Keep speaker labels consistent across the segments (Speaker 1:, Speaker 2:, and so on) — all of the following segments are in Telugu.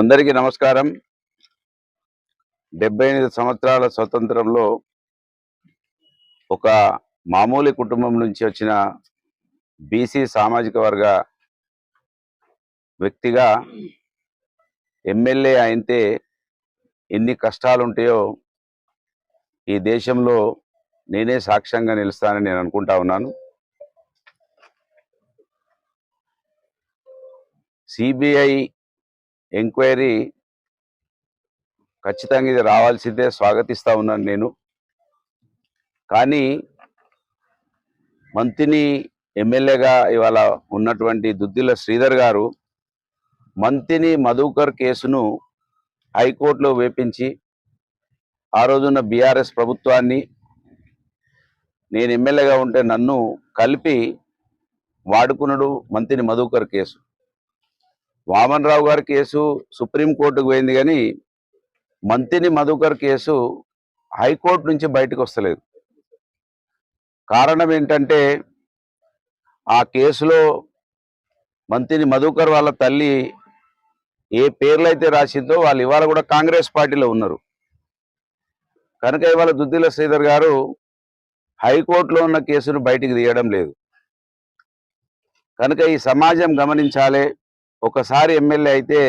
Speaker 1: అందరికీ నమస్కారం. డెబ్బై ఎనిమిది సంవత్సరాల స్వతంత్రంలో ఒక మామూలు కుటుంబం నుంచి వచ్చిన బీసీ సామాజిక వర్గ వ్యక్తిగా ఎమ్మెల్యే అయితే ఎన్ని కష్టాలు ఉంటాయో ఈ దేశంలో నేనే సాక్ష్యంగా నిలుస్తానని నేను అనుకుంటా ఉన్నాను. సిబిఐ ఎంక్వైరీ ఖచ్చితంగా ఇది రావాల్సిందే స్వాగతిస్తా ఉన్నాను నేను. కానీ మంత్రిని ఎమ్మెల్యేగా ఇవాళ ఉన్నటువంటి దుద్దిల శ్రీధర్ గారు మంత్రిని మధుకర్ కేసును హైకోర్టులో వేపించి ఆ రోజున బీఆర్ఎస్ ప్రభుత్వాన్ని నేను ఎమ్మెల్యేగా ఉంటే నన్ను కలిపి వాడుకున్నాడు మంత్రిని మధుకర్ కేసు. వామన్ రావు గారి కేసు సుప్రీంకోర్టుకు పోయింది కానీ మంత్రిని మధుకర్ కేసు హైకోర్టు నుంచి బయటకు వస్తలేదు. కారణం ఏంటంటే ఆ కేసులో మంత్రిని మధుకర్ వాళ్ళ తల్లి ఏ పేర్లు అయితే రాసిందో వాళ్ళు ఇవాళ కూడా కాంగ్రెస్ పార్టీలో ఉన్నారు. కనుక ఇవాళ దుద్దిల శ్రీధర్ గారు హైకోర్టులో ఉన్న కేసును బయటికి తీయడం లేదు. కనుక ఈ సమాజం గమనించాలి. ఒకసారి ఎమ్మెల్యే అయితే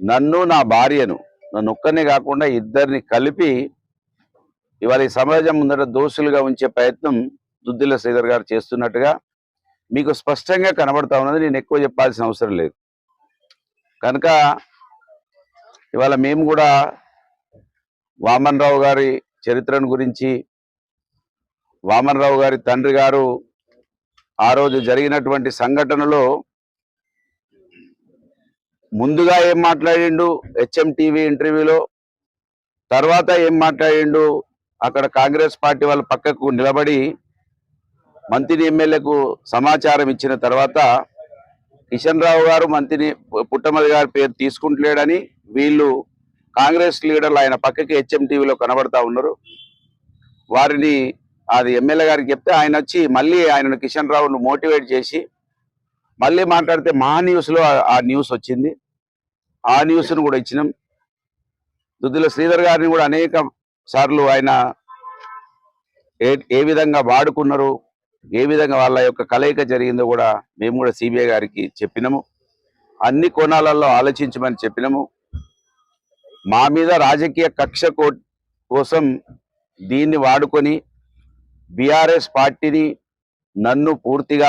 Speaker 1: నన్ను నా భార్యను నన్ను ఒక్కనే కాకుండా ఇద్దరిని కలిపి ఇవాళ ఈ సమాజం ముందర దోషులుగా ఉంచే ప్రయత్నం దుద్దిల శ్రీధర్ గారు చేస్తున్నట్టుగా మీకు స్పష్టంగా కనబడతా ఉన్నది. నేను ఎక్కువ చెప్పాల్సిన అవసరం లేదు. కనుక ఇవాళ మేము కూడా వామన్ రావు గారి చరిత్రను గురించి వామన్ రావు గారి తండ్రి గారు ఆ రోజు జరిగినటువంటి సంఘటనలో ముందుగా ఏం మాట్లాడిండు? హెచ్ఎం టీవీ ఇంటర్వ్యూలో తర్వాత ఏం మాట్లాడిండు? అక్కడ కాంగ్రెస్ పార్టీ వాళ్ళ పక్కకు నిలబడి మంత్రి ఎమ్మెల్యేకు సమాచారం ఇచ్చిన తర్వాత కిషన్ రావు గారు మంత్రిని పుట్టమది గారి పేరు తీసుకుంటలేడని వీళ్ళు కాంగ్రెస్ లీడర్లు ఆయన పక్కకి హెచ్ఎం టీవీలో కనబడతా ఉన్నారు. వారిని అది ఎమ్మెల్యే గారికి చెప్తే ఆయన వచ్చి మళ్ళీ ఆయనను కిషన్ రావును మోటివేట్ చేసి మళ్ళీ మాట్లాడితే మా న్యూస్లో ఆ న్యూస్ వచ్చింది. ఆ న్యూస్ను కూడా ఇచ్చినాం. దుద్దుల శ్రీధర్ గారిని కూడా అనేక సార్లు ఆయన ఏ ఏ విధంగా వాడుకున్నారు ఏ విధంగా వాళ్ళ యొక్క కలయిక జరిగిందో కూడా మేము కూడా సిబిఐ గారికి చెప్పినాము. అన్ని కోణాలలో ఆలోచించమని చెప్పినాము. మా మీద రాజకీయ కక్ష కో- కోసం దీన్ని వాడుకొని బీఆర్ఎస్ పార్టీని నన్ను పూర్తిగా